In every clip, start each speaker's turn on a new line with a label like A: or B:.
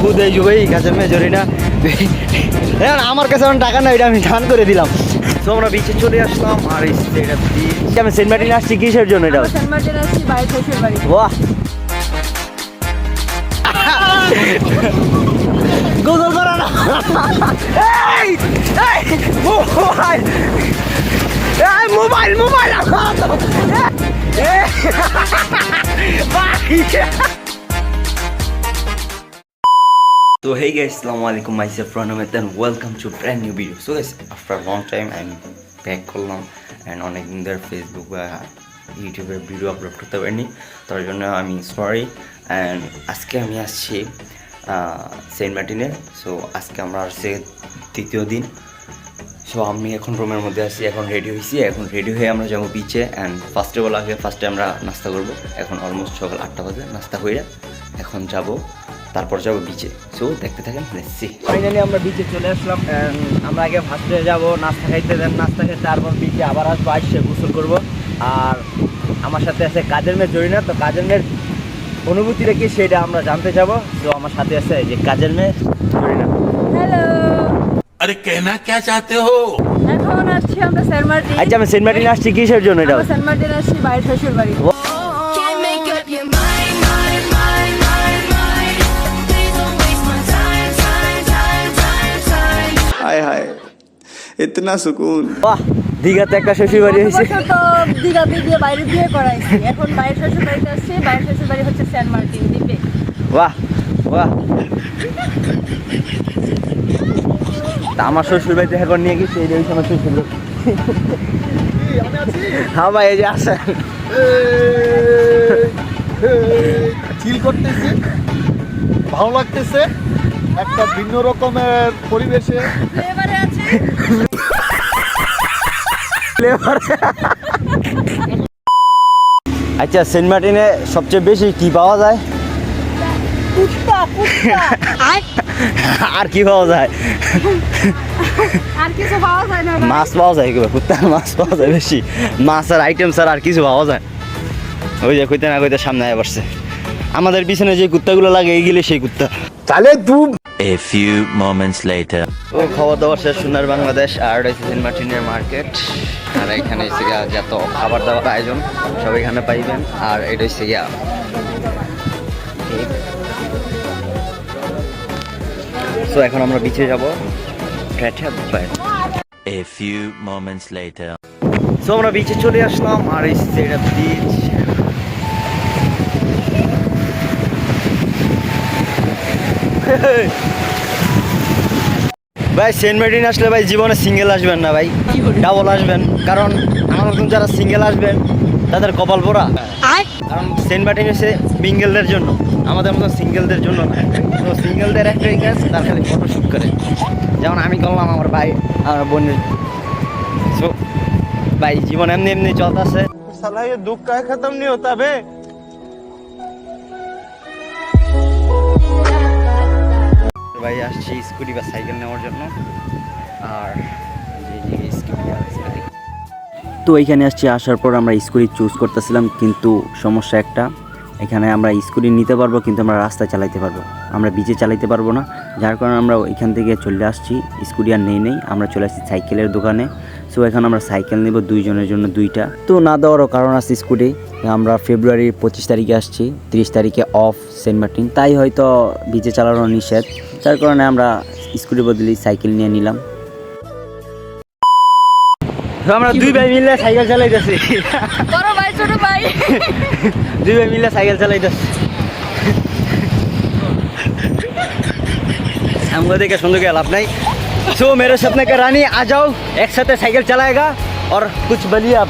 A: খুদ এই মেজরি না। আমার কাছে এখন টাকা নাই এটা আমি দান করে দিলাম। তো আমরা বিচে চলে আসলাম আর এই এটা আমি সেন্ট মার্টিন আসছি কিসের জন্য এটা?
B: সেন্ট মার্টিন আসছি
A: বাহ। গোসল করা না। এই এই মোবাইল। এই mobile mobile. So hey guys, Assalamu alaikum, myself Pranamit and welcome to brand new video. So guys, after a long time I'm back করলাম and অনেকদিন ধরে ফেসবুক বা ইউটিউবে ভিডিও আপলোড করতে পারিনি। তার জন্য আমি সরি অ্যান্ড আজকে আমি আসছি সেন্ট মার্টিনে সো আজকে আমরা আসছি তৃতীয় দিন। সো আমি এখন রুমের মধ্যে আছি এখন রেডি হয়েছি এখন রেডি হয়ে আমরা যাব বিচে অ্যান্ড ফার্স্টে বলা আগে ফার্স্টে আমরা নাস্তা করব। এখন অলমোস্ট সকাল আটটা বাজে নাস্তা হয়ে এখন যাব। তারপর যাব বিচে সো দেখতে থাকেন লেটসি ফাইনালি আমরা বিচে চলে আসলাম আমরা আগে ভাসতে যাব নাস্তা খাইতে দেন নাস্তা খেয়ে তারপর বিচে আবার আসব আসছে গোসল করব। আর আমার সাথে আছে কাজের মেয়ে জরিনা তো কাজের মেয়ের অনুভূতিটা কি সেটা আমরা জানতে যাব। তো আমার সাথে আছে যে কাজের মেয়ে জরিনা।
B: হ্যালো
C: আরে কেনা কে চাতে হো?
B: এখন আসছি আমরা সেন্ট মার্টিন
A: আচ্ছা আমি সেন্ট মার্টিন আসছি কিসের জন্য এটা?
B: সেন্ট মার্টিন আসছি বাইরে শ্বশুর বাড়ি
D: হায় ইতনা সুকুন
A: বাহ দীঘাতে একটা শ্বশুর বাড়ি হয়েছে
B: দিঘাতে দিয়ে বাইরে বিয়ে করাইছি এখন বাইরে শ্বশুর বাড়িতে আসছি বাইরে শ্বশুর বাড়ি হচ্ছে সেন্ট মার্টিন দ্বীপে
A: বাহ বাহ তা আমার শ্বশুর বাড়িতে এখন নিয়ে গেছি এই যে আমার শ্বশুর হা ভাই এই যে আসেন
E: চিল করতেছে ভালো লাগতেছে একটা ভিন্ন রকমের পরিবেশে।
A: আচ্ছা সেন্ট মার্টিনে সবচেয়ে বেশি কি পাওয়া যায়?
B: কুত্তা কুত্তা
A: আর কি পাওয়া যায়?
B: আর।
A: মাছ পাওয়া যায় কুত্তার মাছ পাওয়া যায় বেশি। মাছের আইটেম স্যার আর কিছু পাওয়া যায়? ওই যে কইতে না কইতে সামনে আয় বসছে। আমাদের পিছনে যে কুত্তাগুলো লাগে এইগুলি সেই কুত্তা।
F: A few moments later.
A: ও খাওয়া দাওয়া শেষ সোনার বাংলাদেশ আর রয়েছে সেন্ট মার্টিনের মার্কেট। আর এখানে হচ্ছে গিয়া যত খাবার দাবার আয়োজন সব এখানে পাইবেন। আর এটা হচ্ছে গিয়া সো এখন আমরা বিচে যাব।
F: A few moments later.
A: So আমরা বিচে চলে আসলাম। আর এই এটা বিচ ভাই সেন্ট মার্টিন আসলে ভাই জীবনে সিঙ্গেল আসবেন না ভাই। ডাবল আসবেন। কারণ আমার মতন যারা সিঙ্গেল আসবেন তাদের কপাল পোড়া। কারণ সেন্ট মার্টিন এসে মিঙ্গেলদের জন্য। আমাদের মতো সিঙ্গেলদের জন্য তো সিঙ্গেলদের একটাই কাজ তার খালি ফটো শ্যুট করে। যেমন আমি করলাম আমার ভাই আমার বোনের। ভাই জীবন এমনি এমনি চলতেছে।
E: দুঃখ খতম নিয়ে হতে
A: হবে আসছি স্কুটি বা সাইকেল নেওয়ার জন্য। আর তো এইখানে আসছি, আসার পর আমরা স্কুটি চুজ করতেছিলাম, কিন্তু সমস্যা একটা, এখানে আমরা স্কুটি নিতে পারব, কিন্তু আমরা রাস্তায় চালাইতে পারব। আমরা বিচে চালাইতে পারব না, যার কারণে আমরা এখান থেকে চলে আসছি, স্কুটি আর নেই নেই, আমরা চলে আসছি সাইকেলের দোকানে। সো এখন আমরা সাইকেল নেব দুইজনের জন্য দুইটা। তো না দেওয়ারও কারণ আছে স্কুটি, আমরা ফেব্রুয়ারির পঁচিশ তারিখে আসছি, তিরিশ তারিখে অফ সেন্ট মার্টিন তাই হয়তো বিচে চালানো নিষেধ। যার কারণে আমরা স্কুটির বদলে সাইকেল নিয়ে নিলাম আমরা দুই ভাই মিলে সাইকেল চালাইতেছি
B: বড় ভাই ছোট ভাই
A: দুই ভাই মিলে সাইকেল চালাইতেছি हमको देखे सुन के लाभ नहीं सो मेरे सपने का रानी आ जाओ एक साथ साइकिल चलाएगा और कुछ बनिए आप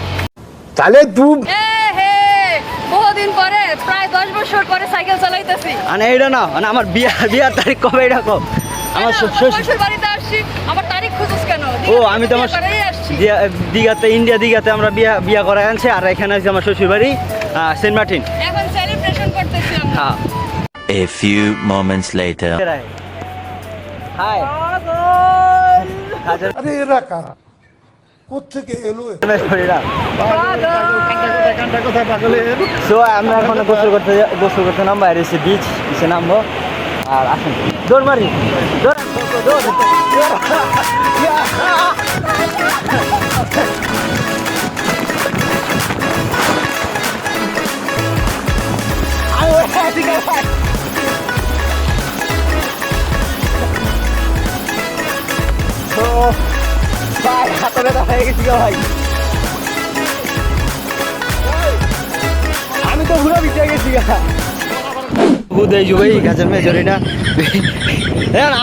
B: এ হে বহুদিন পরে প্রায় দশ বছর পরে সাইকেল চালাইতেছি।
A: আনে এটা না মানে আমার বিয়া বিয়ার তারিখ কবে এটা কম আমার শ্বশুর-
B: বাড়িতে আসছি আমার তারিখ খুঁজুস কেন?
A: ও আমি তো আমার দীঘাতে ইন্ডিয়া দীঘাতে আমরা বিয়া বিয়া করে আনছি আর এখানে আছে আমার শ্বশুর বাড়ি সেন্ট মার্টিন।
B: এখন সেলিব্রেশন করতেছি আমরা।
A: হ্যাঁ।
F: A few moments later.
A: Hi
E: আরে এরা কারা?
A: আমরা এখন গোসল করতে গোসল করতে নাম আর এসে বিচ এসে নামবো। আর আসেন। দৌড় মারি। দৌড়। হাতে ব্যথা হয়ে গেছি ভাই। আমি তো পুরো ভিজে গেছি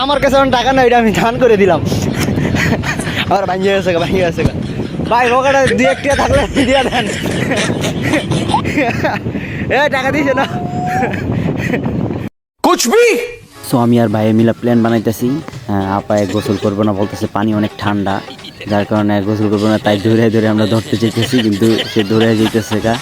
A: আমার কাছে টাকা নাই আমি ধান করে দিলাম। আমার ভাঙিয়ে গেছে ভাঙিয়ে আছে ভাই ওখানে দু একটা থাকলে দিয়ে দেন। এ টাকা দিয়েছে না।
C: কুচবি
G: সো আমি আর ভাই মিলা প্ল্যান বানাইতেছি। হ্যাঁ, আপায় গোসল করব না বলতেছে পানি অনেক ঠান্ডা। যার কারণে গোসল করব না, তাই ধরে ধরে আমরা ধরতে চাইতেছি, কিন্তু সে ধরে যেতেছে গা।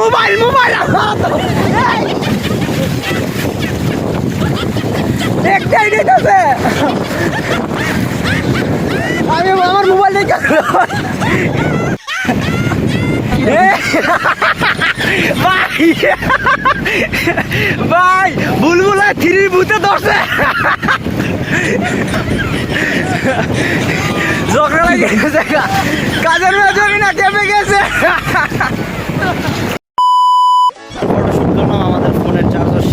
A: Mobile mobile. একটাই দিতেছে আমি আমার মোবাইল ভাই ভাই বুলবুলা থ্রি লাগে। কাজের মেজরি না কেঁপে গেছে।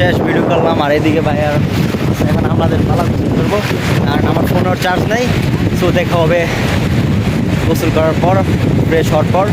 A: শেষ ভিডিও করলাম, আর এদিকে ভাই আর এখন আমাদের পালা গোসল করব আর আমার ফোনের চার্জ নেই সো দেখা হবে গোসল করার পর ফ্রেশ হওয়ার পর